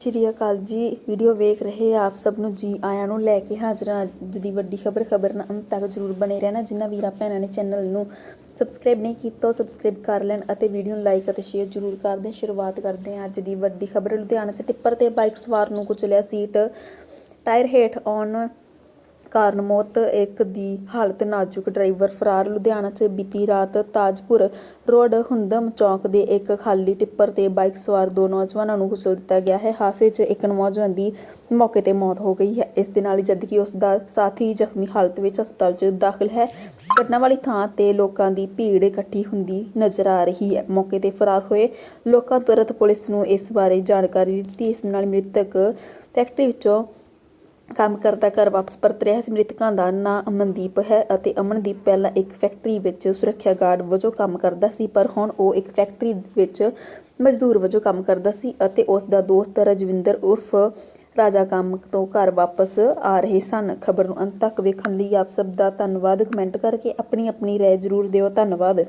ਸ਼੍ਰੀ ਅਕਾਲ ਜੀ। ਵੀਡੀਓ ਵੇਖ ਰਹੇ ਆਪ ਸਭ ਨੂੰ ਜੀ ਆਇਆਂ ਨੂੰ ਲੈ ਕੇ ਹਾਜ਼ਰ ਹਾਂ। ਅੱਜ ਦੀ ਵੱਡੀ ਖਬਰ ਖਬਰ ਨਾਲ ਅੰਤ ਤੱਕ ਜਰੂਰ ਬਣੇ ਰਹਿਣਾ। ਜਿਨ੍ਹਾਂ ਵੀਰਾਂ, ਭੈਣਾਂ ਨੇ ਚੈਨਲ ਨੂੰ ਸਬਸਕ੍ਰਾਈਬ ਨਹੀਂ ਕੀਤਾ, ਉਹ ਸਬਸਕ੍ਰਾਈਬ ਕਰ ਲੈਣ ਅਤੇ ਵੀਡੀਓ ਨੂੰ ਲਾਈਕ ਅਤੇ ਸ਼ੇਅਰ ਜਰੂਰ ਕਰ ਦੇਣ। ਸ਼ੁਰੂਆਤ ਕਰਦੇ ਹਾਂ ਅੱਜ ਦੀ ਵੱਡੀ ਖਬਰ। ਲੁਧਿਆਣਾ 'ਚ ਟਿੱਪਰ ਤੇ ਬਾਈਕ ਸਵਾਰ ਨੂੰ ਕੁਚਲਿਆ ਸੀਟ। ਟਾਇਰ ਹੇਠ ਆਉਣ ਕਾਰਨ ਮੌਤ, ਇੱਕ ਦੀ ਹਾਲਤ ਨਾਜ਼ੁਕ ਡਰਾਈਵਰ ਫਰਾਰ। ਲੁਧਿਆਣਾ 'ਚ ਬੀਤੀ ਰਾਤ ਤਾਜਪੁਰ ਰੋਡ ਹੁੰਦਮ ਚੌਕ ਦੇ ਇੱਕ ਖਾਲੀ ਟਿੱਪਰ ਤੇ ਬਾਈਕ ਸਵਾਰ ਦੋ ਨੌਜਵਾਨਾਂ ਨੂੰ ਕੁਚਲ ਦਿੱਤਾ ਗਿਆ ਹੈ। ਹਾਦਸੇ 'ਚ ਇੱਕ ਨੌਜਵਾਨ ਦੀ ਮੌਕੇ ਤੇ ਮੌਤ ਹੋ ਗਈ ਹੈ। ਇਸ ਦੇ ਨਾਲ ਜਦਕਿ ਉਸ ਦਾ ਸਾਥੀ ਜ਼ਖਮੀ ਹਾਲਤ ਵਿੱਚ ਹਸਪਤਾਲ 'ਚ ਦਾਖਲ ਹੈ। ਘਟਨਾ ਵਾਲੀ ਥਾਂ ਤੇ ਲੋਕਾਂ ਦੀ ਭੀੜ ਇਕੱਠੀ ਹੁੰਦੀ ਨਜ਼ਰ ਆ ਰਹੀ ਹੈ। ਮੌਕੇ ਤੇ ਫਰਾਰ ਹੋਏ ਲੋਕਾਂ ਤੁਰੰਤ ਪੁਲਿਸ ਨੂੰ ਇਸ ਬਾਰੇ ਜਾਣਕਾਰੀ ਦਿੱਤੀ। ਇਸ ਨਾਲ ਮ੍ਰਿਤਕ ਫੈਕਟਰੀ ਵਿੱਚੋਂ ਕੰਮ ਕਰਦਾ ਘਰ ਵਾਪਸ ਪਰਤ ਰਿਹਾ ਸੀ ਮ੍ਰਿਤਕਾਂ ਦਾ ਨਾਂ ਅਮਨਦੀਪ ਹੈ ਅਤੇ ਅਮਨਦੀਪ ਪਹਿਲਾਂ ਇੱਕ ਫੈਕਟਰੀ ਵਿੱਚ ਸੁਰੱਖਿਆ ਗਾਰਡ ਵਜੋਂ ਕੰਮ ਕਰਦਾ ਸੀ, ਪਰ ਹੁਣ ਉਹ ਇੱਕ ਫੈਕਟਰੀ ਵਿੱਚ ਮਜ਼ਦੂਰ ਵਜੋਂ ਕੰਮ ਕਰਦਾ ਸੀ ਅਤੇ ਉਸ ਦਾ ਦੋਸਤ ਰਜਵਿੰਦਰ ਉਰਫ ਰਾਜਾ ਕੰਮ ਤੋਂ ਘਰ ਵਾਪਸ ਆ ਰਹੇ ਸਨ। ਖਬਰ ਨੂੰ ਅੰਤ ਤੱਕ ਵੇਖਣ ਲਈ ਆਪ ਸਭ ਦਾ ਧੰਨਵਾਦ। ਕਮੈਂਟ ਕਰਕੇ ਆਪਣੀ ਆਪਣੀ ਰਾਏ ਜ਼ਰੂਰ ਦਿਓ। ਧੰਨਵਾਦ।